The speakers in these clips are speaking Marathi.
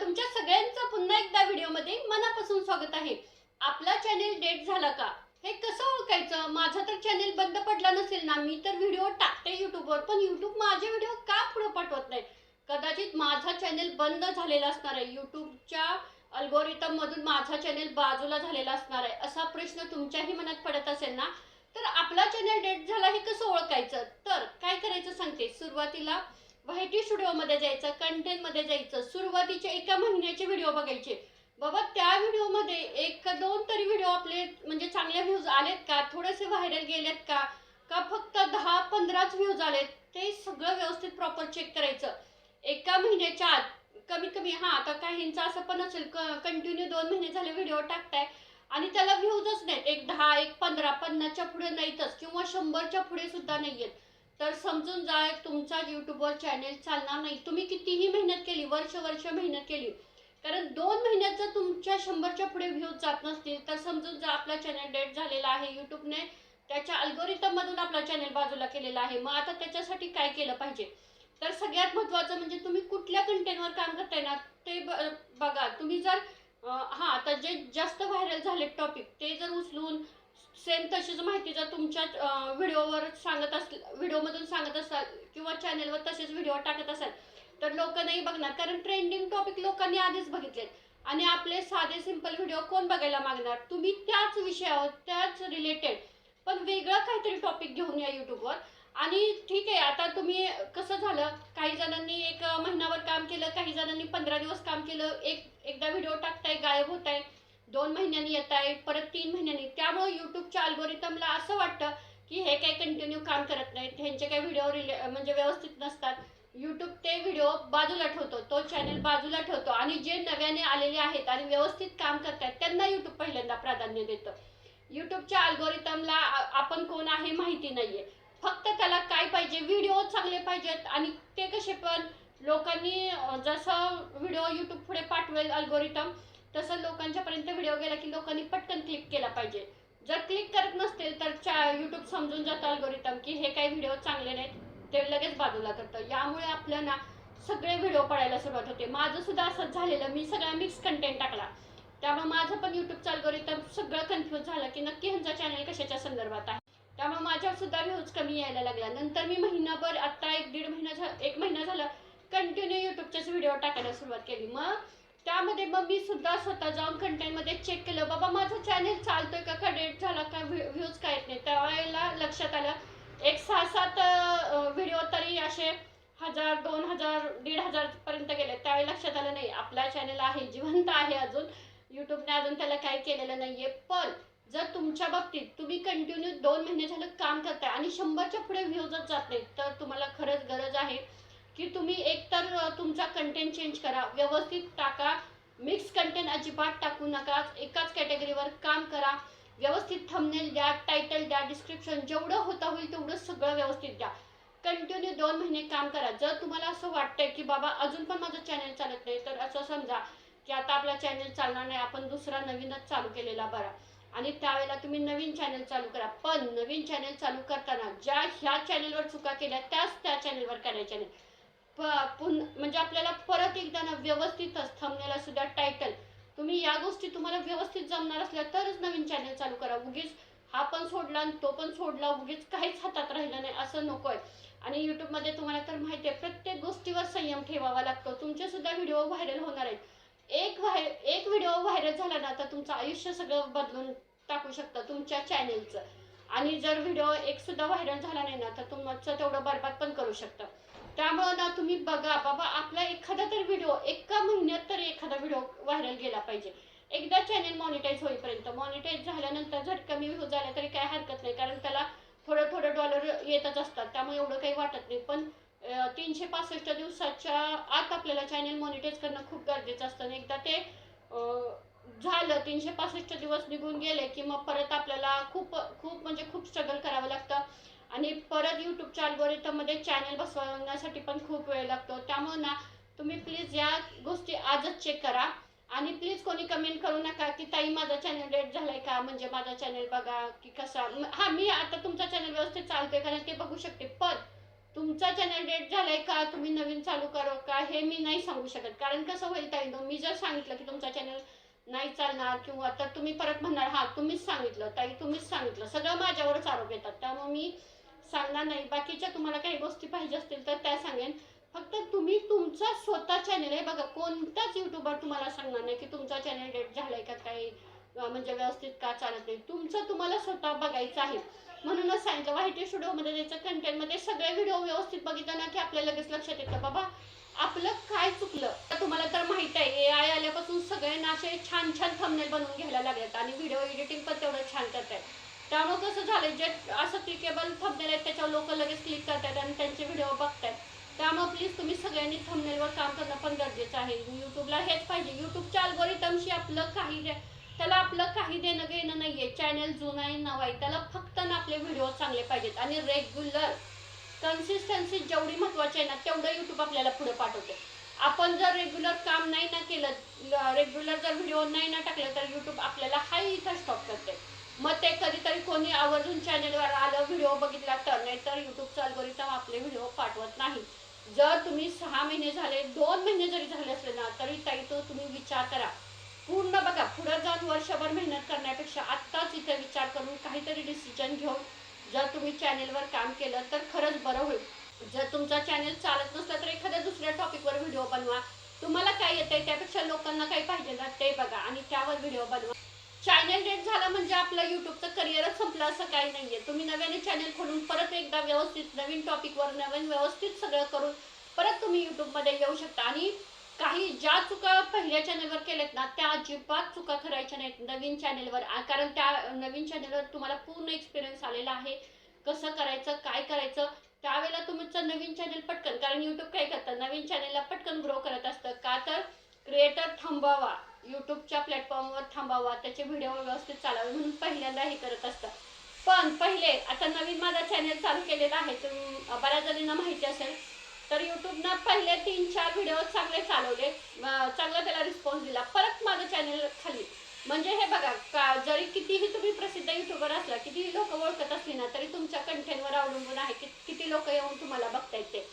तुमच्या सगळ्यांचं पुन्हा एकदा व्हिडिओमध्ये मनापासून स्वागत आहे. आपला चॅनेल डेट झाला का? हे कसं ओळखायचं? माझा तर चॅनेल बंद पडला नसेल ना? मी तर व्हिडिओ टाकते युट्यूबवर पण युट्यूब माझे व्हिडिओ का पुढे पाठवत नाही? कदाचित माझा चॅनेल बंद झालेला असणार आहे. युट्यूबच्या अल्गोरिदम मधून माझा चॅनेल बाजूला झालेला असणार आहे. असा प्रश्न तुमच्याही मनात पडत असेल ना? तर आपला चॅनेल डेट झाला हे कसं ओळखायचं? तर काय करायचं सांगते? सुरुवातीला व्हायटी स्टुडिओमध्ये जायचं कंटेंटमध्ये जायचं सुरुवातीचे एका महिन्याचे व्हिडिओ बघायचे. बाबा त्या व्हिडिओमध्ये एक दोन तरी व्हिडिओ आपले म्हणजे चांगले व्ह्यूज आलेत का? थोडेसे व्हायरल गेलेत का? का फक्त दहा पंधराच व्ह्यूज आलेत? ते सगळं व्यवस्थित प्रॉपर चेक करायचं. एका महिन्याच्या आत कमीत कमी हां आता काहींचा असं पण असेल क कंटिन्यू दोन महिने झाले व्हिडिओ टाकताय आणि त्याला व्ह्यूजच नाहीत. एक दहा एक पंधरा पन्नासच्या पुढे नाहीतच किंवा शंभरच्या पुढे सुद्धा नाही आहेत तर समजून जा तुमचा युट्यूबवर चॅनेल चालणार नाही. तुम्ही कितीही मेहनत केली वर्ष वर्ष मेहनत केली कारण दोन महिन्यात जर तुमच्या शंभरच्या पुढे व्ह्यूज जात नसतील तर समजून जा आपला चॅनल डेट झालेला आहे. युट्यूबने त्याच्या अल्गोरिथममधून आपला चॅनल बाजूला केलेला आहे. मग आता त्याच्यासाठी काय केलं पाहिजे? तर सगळ्यात महत्त्वाचं म्हणजे तुम्ही कुठल्या कंटेंटवर काम करताय ना ते ब- बघा. तुम्ही जर हां आता जे जास्त व्हायरल झाले टॉपिक ते जर उचलून सेम तशीच माहिती जर तुमच्या व्हिडिओवर सांगत अस व्हिडिओमधून सांगत असाल किंवा चॅनेलवर तसेच व्हिडिओ टाकत असाल तर लोक नाही बघणार. कारण ट्रेंडिंग टॉपिक लोकांनी आधीच बघितलेत. आणि आपले साधे सिंपल व्हिडिओ कोण बघायला मागणार? तुम्ही त्याच विषयावर त्याच रिलेटेड पण वेगळं काहीतरी टॉपिक घेऊन या यूट्यूबवर आणि ठीक आहे आता तुम्ही कसं झालं? काही जणांनी एक महिनाभर काम केलं काही जणांनी पंधरा दिवस काम केलं एक एकदा व्हिडिओ टाकताय गायब होत आहे दोन महिन्यांनी येत आहे परत तीन महिन्यांनी. त्यामुळे युट्यूबच्या अल्गोरिथमला असं वाटतं की हे काही कंटिन्यू काम करत नाहीत. ह्यांचे काही व्हिडिओ रिले म्हणजे व्यवस्थित नसतात. यूट्यूब ते व्हिडिओ बाजूला ठेवतो. तो चॅनल बाजूला ठेवतो. आणि जे नव्याने आलेले आहेत आणि व्यवस्थित काम करतात त्यांना यूट्यूब पहिल्यांदा प्राधान्य देतं. युट्यूबच्या अल्गोरिथमला आपण कोण आहे माहिती नाही आहे फक्त त्याला काय पाहिजे? व्हिडिओ चांगले पाहिजेत. आणि ते कसे पण लोकांनी जसं व्हिडिओ युट्यूब पुढे पाठवेल अल्गोरिथम तसं लोकांच्यापर्यंत व्हिडिओ गेला की लोकांनी पटकन क्लिक केला पाहिजे. जर क्लिक करत नसतील तर चा यूट्यूब समजून जातं अल्गोरिदम की हे काही व्हिडिओ चांगले नाहीत. ते लगेच बाजूला करतं. यामुळे आपल्याला सगळे व्हिडिओ पडायला सुरुवात होते. माझं सुद्धा असंच झालेलं. मी सगळा मिक्स कंटेंट टाकला. त्यामुळे माझं पण यूट्यूबचं अल्गोरिदम सगळं कन्फ्यूज झालं की नक्की ह्यांचा चॅनल कशाच्या संदर्भात आहे? त्यामुळे माझ्यावर सुद्धा व्ह्यूज कमी यायला लागला. नंतर मी महिनाभर आत्ता एक दीड महिना झा एक महिना झाला कंटिन्यू युट्यूबचेच व्हिडिओ टाकायला सुरुवात केली. मग त्यामध्ये मग मी सुद्धा स्वतः जाऊन कंटेंटमध्ये चेक केलं. बाबा माझं चॅनेल चालतोय का? का डेट झाला? का व्ह्यूज काय येत नाही? त्यावेळेला लक्षात आलं एक सहा सात व्हिडिओ तरी असे हजार दोन हजार दीड हजारपर्यंत गेले. त्यावेळी लक्षात आलं नाही आपला चॅनल आहे जिवंत आहे अजून. यूट्यूबने अजून त्याला काही केलेलं नाही आहे पण जर तुमच्या बाबतीत तुम्ही कंटिन्यू दोन महिने झालं काम करताय आणि शंभरच्या पुढे व्ह्यूजच जात नाही तर तुम्हाला खरंच गरज आहे की तुम्ही एकतर तुमचा कंटेंट चेंज करा व्यवस्थित टाका मिक्स कंटेंट अजिबात टाकू नका एकाच कॅटेगरीवर काम करा व्यवस्थित थंबनेल द्या टायटल द्या डिस्क्रिप्शन जेवढं होता होईल तेवढं सगळं व्यवस्थित द्या. कंटिन्यू दोन महिने काम करा. जर तुम्हाला असं वाटतंय की बाबा अजून पण माझं चॅनल चालत नाही तर असं समजा की आता आपला चॅनल चालणार नाही आपण दुसरा नवीनच चालू केलेला बरा. आणि त्यावेळेला तुम्ही नवीन चॅनल चालू करा. पण नवीन चॅनल चालू करताना ज्या ह्या चॅनलवर चुका केल्या त्याच त्या चॅनलवर करायच्या नाही. म्हणजे आपल्याला परत एकदा ना व्यवस्थितच थंबनेला सुद्धा टायटल तुम्ही या गोष्टी तुम्हाला व्यवस्थित जमणार असल्या तरच नवीन चॅनल चालू करा. उगीच हा पण सोडला आणि तो पण सोडला उगीच काहीच हातात राहिलं नाही असं नको आहे आणि युट्यूबमध्ये तुम्हाला तर माहिती आहे प्रत्येक गोष्टीवर संयम ठेवावा लागतो. तुमचे सुद्धा व्हिडिओ व्हायरल होणार आहेत. एक व्हाय एक व्हिडिओ व्हायरल झाला ना तर तुमचं आयुष्य सगळं बदलून टाकू शकतं तुमच्या चॅनेलचं आणि जर व्हिडिओ एक सुद्धा व्हायरल झाला नाही ना तर तुमचं तेवढं बरबाद पण करू शकतं. त्यामुळं ना तुम्ही बघा बाबा आपला एखादा तर व्हिडिओ एका महिन्यात तर एखादा व्हिडिओ व्हायरल गेला पाहिजे. एकदा चॅनल मॉनिटाईज होईपर्यंत मॉनिटाईज झाल्यानंतर जर कमी व्ह्यू झाला तरी काय हरकत नाही कारण त्याला थोडं थोडं डॉलर येतच असतात त्यामुळे एवढं काही वाटत नाही. पण तीनशे पासष्ट दिवसाच्या आत आपल्याला चॅनल मॉनिटाईज करणं खूप गरजेचं असतं. आणि एकदा ते झालं तीनशे पासष्ट दिवस निघून गेले की मग परत आपल्याला खूप खूप म्हणजे खूप स्ट्रगल करावं लागतं. आणि परत यूट्यूबच्या अल्गोरिथममध्ये चॅनल बसवण्यासाठी पण खूप वेळ लागतो. त्यामुळे ना तुम्ही प्लीज या गोष्टी आजच चेक करा. आणि प्लीज कोणी कमेंट करू नका की ताई माझा चॅनल डेट झालाय का? म्हणजे माझा चॅनल बघा की कसा? हा मी आता तुमचा चॅनल व्यवस्थित चालतोय का नाही ते बघू शकते. पण तुमचा चॅनल डेट झालाय का? तुम्ही नवीन चालू करो का? हे मी नाही सांगू शकत. कारण कसं होईल ताई मी जर सांगितलं की तुमचा चॅनल नाही चालणार किंवा तर तुम्ही परत म्हणणार हा तुम्हीच सांगितलं. ताई तुम्हीच सांगितलं. सगळं माझ्यावरच आरोप येतात. त्यामुळे मी सांगणार नाही. बाकीच्या तुम्हाला काही गोष्टी पाहिजे असतील तर त्या सांगेन. फक्त तुम्ही तुमचा स्वतः चॅनल आहे. बघा कोणताच युट्यूबर तुम्हाला सांगणार नाही की तुमचा चॅनल डेट झालाय का काही म्हणजे व्यवस्थित का चालत नाही. तुमचं तुम्हाला स्वतः बघायचं आहे. म्हणूनच सांगितलं व्हायटी स्टुडिओमध्ये त्याचं कंटेंटमध्ये सगळे व्हिडिओ व्यवस्थित बघितलं ना की आपल्या लगेच लक्षात येतं. बाबा आपलं काय चुकलं? तर तुम्हाला तर माहीत आहे ए आय आल्यापासून सगळ्यांना असे छान छान थंबनेल बनवून घ्यायला लागलेत. आणि व्हिडिओ एडिटिंग पण तेवढं छान करतायत. त्यामुळे कसं झालं जे असं क्लिकेबल थंबनेल आहेत त्याच्यावर लोक लगेच क्लिक करतात आणि त्यांचे व्हिडिओ बघतात. त्यामुळे प्लीज तुम्ही सगळ्यांनी थंबनेलवर काम करणं पण गरजेचं आहे. युट्यूबला हेच पाहिजे. युट्यूबच्या अल्गोरिथमशी आपलं काही त्याला आपलं काही देणं घेणं नाही आहे चॅनल जुना आहे नवा आहे. त्याला फक्त ना आपले व्हिडिओ चांगले पाहिजेत. आणि रेग्युलर कन्सिस्टन्सी जेवढी महत्त्वाची आहे ना तेवढं युट्यूब आपल्याला पुढे पाठवते. आपण जर रेग्युलर काम नाही ना केलं रेग्युलर जर व्हिडिओ नाही ना टाकलं तर युट्यूब आपल्याला हाय इथं स्टॉप करते मग ते कधीतरी कोणी आवर्जून चॅनेलवर आलं व्हिडिओ बघितला तर नाही तर युट्यूबचं अल्गोरिथम आपले व्हिडिओ पाठवत नाही. जर तुम्ही सहा महिने झाले दोन महिने जरी झाले असले ना तरी ताई तो तुम्ही विचार करा. पूर्ण बघा पुढं जाऊन वर्षभर मेहनत करण्यापेक्षा आत्ताच इथे विचार करून काहीतरी डिसिजन घेऊन जर तुम्ही चॅनेलवर काम केलं तर खरंच बरं होईल. जर तुमचा चॅनेल चालत नसला तर एखाद्या दुसऱ्या टॉपिकवर व्हिडिओ बनवा. तुम्हाला काय येतंय त्यापेक्षा लोकांना काही पाहिजे ना ते बघा आणि त्यावर व्हिडिओ बनवा. चॅनल डेट झाला म्हणजे आपलं युट्यूबचं करिअरच संपलं असं काही नाहीये. तुम्ही नव्याने चॅनल खोलून परत एकदा व्यवस्थित नवीन टॉपिकवर नवीन व्यवस्थित सगळं करून परत तुम्ही युट्यूबमध्ये येऊ शकता. आणि काही ज्या चुका पहिल्या चॅनलवर केल्यात ना त्या अजिबात चुका करायच्या नाहीत नवीन चॅनलवर कारण त्या नवीन चॅनलवर तुम्हाला पूर्ण एक्सपिरियन्स आलेला आहे. कसं करायचं काय करायचं त्यावेळेला तुमचं नवीन चॅनल पटकन कारण युट्यूब काय करतं नवीन चॅनलला पटकन ग्रो करत असतं. का तर क्रिएटर थांबावा. युट्यूबच्या प्लॅटफॉर्मवर थांबावा. त्याचे व्हिडिओ व्यवस्थित चालावे म्हणून पहिल्यांदा हे करत असतं पण पहिले आता नवीन माझा चॅनल चालू केलेला आहे. तर बऱ्याच जणींना माहिती असेल तर युट्यूबनं पहिले तीन चार व्हिडिओ चांगले चालवले. चांगला त्याला रिस्पॉन्स दिला. परत माझं चॅनल खाली. म्हणजे हे बघा का जरी कितीही तुम्ही प्रसिद्ध युट्यूबर असला कितीही लोक ओळखत असली ना तरी तुमच्या कंटेंटवर अवलंबून आहे. की किती लोक येऊन तुम्हाला बघता येते.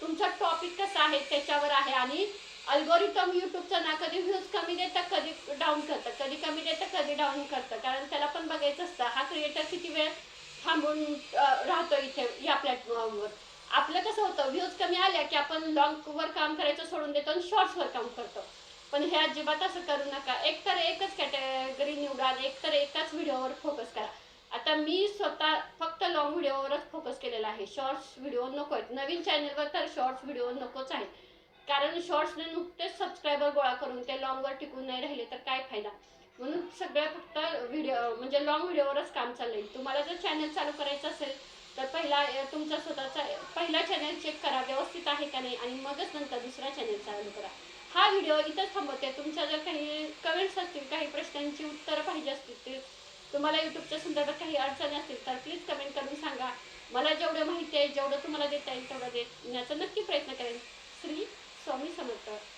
तुमचा टॉपिक कसा आहे त्याच्यावर आहे. आणि अल्गोरिथम यूट्यूबचा ना कधी व्ह्यूज कमी देतात कधी डाऊन करतात कधी कमी देतं कधी डाऊन करतात कारण त्याला पण बघायचं असतं हा क्रिएटर किती वेळ थांबून राहतो इथे या प्लॅटफॉर्मवर आपलं कसं होतं व्ह्यूज कमी आल्या की आपण लॉंगवर काम करायचं सोडून देतो आणि शॉर्ट्सवर काम करतो. पण हे अजिबात असं करू नका. एक तर एकच कॅटेगरी निवडा आणि एक तर एकाच व्हिडिओवर फोकस करा. आता मी स्वतः फक्त लॉंग व्हिडिओवरच फोकस केलेला आहे. शॉर्ट्स व्हिडिओ नको आहेत नवीन चॅनलवर तर शॉर्ट्स व्हिडिओ नकोच आहेत. कारण शॉर्ट्सने नुकतेच सबस्क्रायबर गोळा करून ते लॉंगवर टिकून नाही राहिले तर काय फायदा? म्हणून सगळ्या फक्त व्हिडिओ म्हणजे लॉंग व्हिडिओवरच काम चालेल तुम्हाला जर चॅनल चालू करायचं असेल तर पहिला तुमचा स्वतःचा पहिला चॅनल चेक करा व्यवस्थित आहे का नाही? आणि मगच नंतर दुसरा चॅनल चालू करा. हा व्हिडिओ इथंच थांबवते. तुमच्या जर काही कमेंट्स असतील काही प्रश्नांची उत्तरं पाहिजे असतील तुम्हाला यूट्यूबच्या संदर्भात काही अडचणी असतील तर प्लीज कमेंट करून सांगा. मला जेवढं माहिती आहे जेवढं तुम्हाला देता येईल तेवढं देण्याचा नक्की प्रयत्न करेन. श्री स्वामी समर्थ.